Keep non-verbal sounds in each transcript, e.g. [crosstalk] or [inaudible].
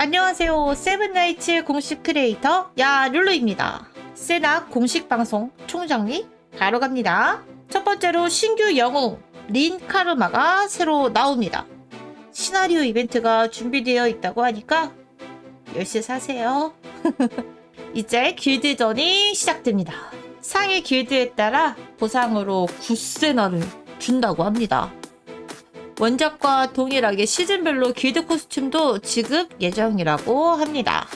안녕하세요. 세븐나이츠 공식 크리에이터 야룰루입니다. 세나 공식 방송 총정리 바로 갑니다. 첫 번째로 신규 영웅 린 카르마가 새로 나옵니다. 시나리오 이벤트가 준비되어 있다고 하니까 열심히 사세요. [laughs] 이제 길드전이 시작됩니다. 상위 길드에 따라 보상으로 구세나를 준다고 합니다. 원작과 동일하게 시즌별로 길드 코스튬도 지급 예정이라고 합니다.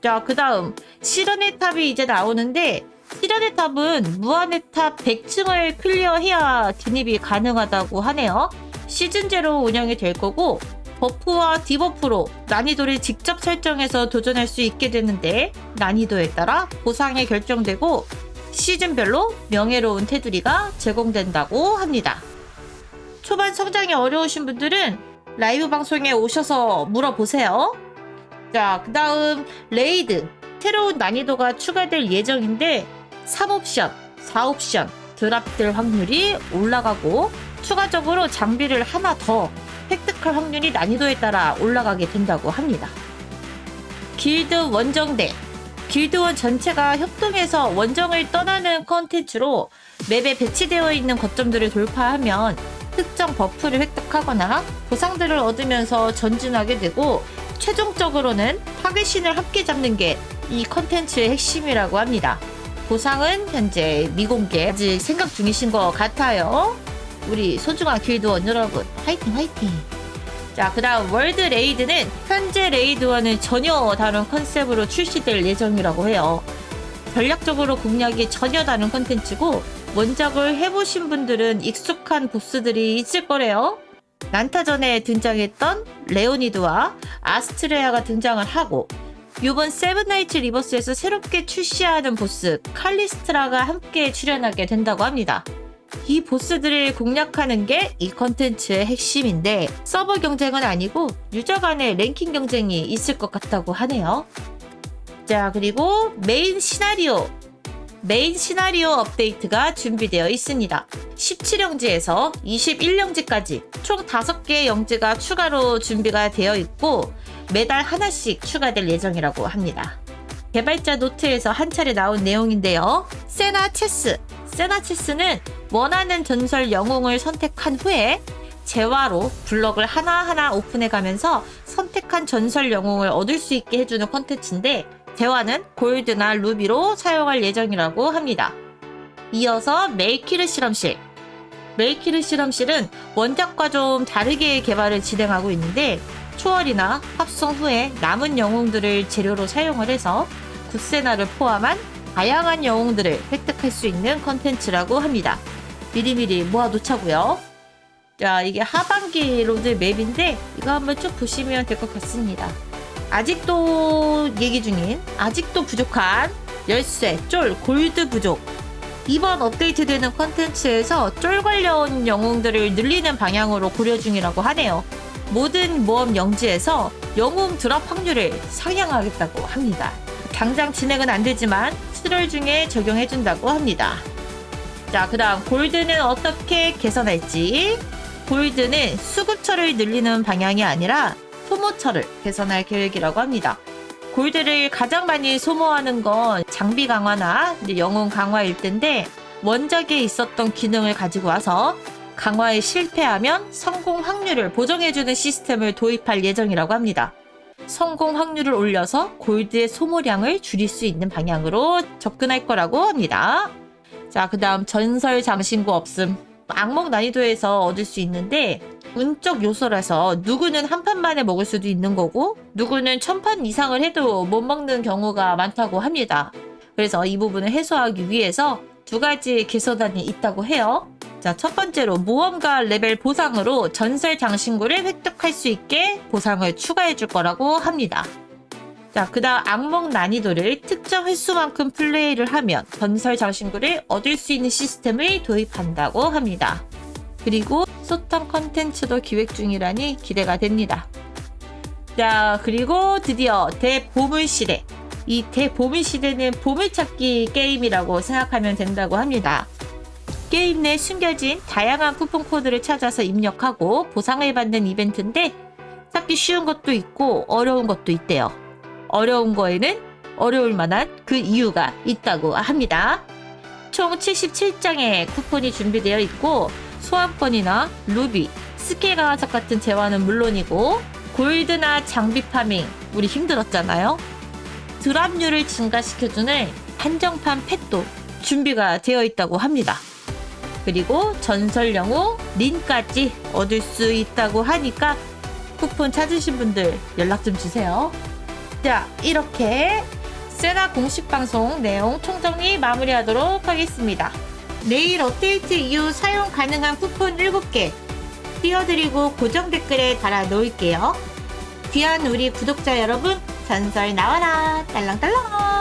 자, 그 다음, 시련의 탑이 이제 나오는데, 시련의 탑은 무한의 탑 100층을 클리어해야 진입이 가능하다고 하네요. 시즌제로 운영이 될 거고, 버프와 디버프로 난이도를 직접 설정해서 도전할 수 있게 되는데, 난이도에 따라 보상이 결정되고, 시즌별로 명예로운 테두리가 제공된다고 합니다. 초반 성장이 어려우신 분들은 라이브 방송에 오셔서 물어보세요. 자, 그 다음 레이드. 새로운 난이도가 추가될 예정인데 3옵션, 4옵션 드랍될 확률이 올라가고 추가적으로 장비를 하나 더 획득할 확률이 난이도에 따라 올라가게 된다고 합니다. 길드 원정대. 길드원 전체가 협동해서 원정을 떠나는 컨텐츠로 맵에 배치되어 있는 거점들을 돌파하면 특정 버프를 획득하거나 보상들을 얻으면서 전진하게 되고 최종적으로는 파괴신을 함께 잡는 게 이 컨텐츠의 핵심이라고 합니다. 보상은 현재 미공개 아직 생각 중이신 것 같아요. 우리 소중한 길드원 여러분 화이팅 화이팅! 자, 그 다음 월드 레이드는 현재 레이드와는 전혀 다른 컨셉으로 출시될 예정이라고 해요. 전략적으로 공략이 전혀 다른 컨텐츠고 원작을 해보신 분들은 익숙한 보스들이 있을 거래요. 난타전에 등장했던 레오니드와 아스트레아가 등장을 하고 이번 세븐나이츠 리버스에서 새롭게 출시하는 보스 칼리스트라가 함께 출연하게 된다고 합니다. 이 보스들을 공략하는 게 이 컨텐츠의 핵심인데 서버 경쟁은 아니고 유저 간의 랭킹 경쟁이 있을 것 같다고 하네요. 자, 그리고 메인 시나리오. 메인 시나리오 업데이트가 준비되어 있습니다. 17영지에서 21영지까지 총 5개의 영지가 추가로 준비가 되어 있고 매달 하나씩 추가될 예정이라고 합니다. 개발자 노트에서 한 차례 나온 내용인데요. 세나 체스. 세나 체스는 원하는 전설 영웅을 선택한 후에 재화로 블럭을 하나하나 오픈해 가면서 선택한 전설 영웅을 얻을 수 있게 해주는 컨텐츠인데 대화는 골드나 루비로 사용할 예정이라고 합니다. 이어서 메이키르 실험실. 메이키르 실험실은 원작과 좀 다르게 개발을 진행하고 있는데 초월이나 합성 후에 남은 영웅들을 재료로 사용을 해서 구세나를 포함한 다양한 영웅들을 획득할 수 있는 컨텐츠라고 합니다. 미리미리 모아놓자고요. 자, 이게 하반기 로드 맵인데 이거 한번 쭉 보시면 될 것 같습니다. 아직도 얘기 중인 아직도 부족한 열쇠, 쫄, 골드 부족 이번 업데이트되는 컨텐츠에서 쫄 관련 영웅들을 늘리는 방향으로 고려 중이라고 하네요. 모든 모험 영지에서 영웅 드랍 확률을 상향하겠다고 합니다. 당장 진행은 안 되지만 7월 중에 적용해준다고 합니다. 자, 그 다음 골드는 어떻게 개선할지. 골드는 수급처를 늘리는 방향이 아니라 소모처를 개선할 계획이라고 합니다. 골드를 가장 많이 소모하는 건 장비 강화나 영웅 강화일 텐데 원작에 있었던 기능을 가지고 와서 강화에 실패하면 성공 확률을 보정해주는 시스템을 도입할 예정이라고 합니다. 성공 확률을 올려서 골드의 소모량을 줄일 수 있는 방향으로 접근할 거라고 합니다. 자, 그 다음 전설 장신구 없음. 악몽 난이도에서 얻을 수 있는데 운적 요소라서 누구는 한 판 만에 먹을 수도 있는 거고 누구는 천판 이상을 해도 못 먹는 경우가 많다고 합니다. 그래서 이 부분을 해소하기 위해서 두 가지 개선안이 있다고 해요. 자, 첫 번째로 모험가 레벨 보상으로 전설 장신구를 획득할 수 있게 보상을 추가해 줄 거라고 합니다. 자, 그 다음 악몽 난이도를 특정 횟수만큼 플레이를 하면 전설 장신구를 얻을 수 있는 시스템을 도입한다고 합니다. 그리고 소탕 컨텐츠도 기획 중이라니 기대가 됩니다. 자, 그리고 드디어 대보물 시대. 이 대보물 시대는 보물찾기 게임이라고 생각하면 된다고 합니다. 게임 내 숨겨진 다양한 쿠폰 코드를 찾아서 입력하고 보상을 받는 이벤트인데 찾기 쉬운 것도 있고 어려운 것도 있대요. 어려운 거에는 어려울 만한 그 이유가 있다고 합니다. 총 77장의 쿠폰이 준비되어 있고 소환권이나 루비, 스킬 강화석 같은 재화는 물론이고 골드나 장비 파밍 우리 힘들었잖아요. 드랍률을 증가시켜주는 한정판 펫도 준비가 되어 있다고 합니다. 그리고 전설 영웅 린까지 얻을 수 있다고 하니까 쿠폰 찾으신 분들 연락 좀 주세요. 자, 이렇게 세나 공식 방송 내용 총정리 마무리하도록 하겠습니다. 내일 업데이트 이후 사용 가능한 쿠폰 7개 띄워드리고 고정 댓글에 달아 놓을게요. 귀한 우리 구독자 여러분, 전설 나와라! 딸랑딸랑!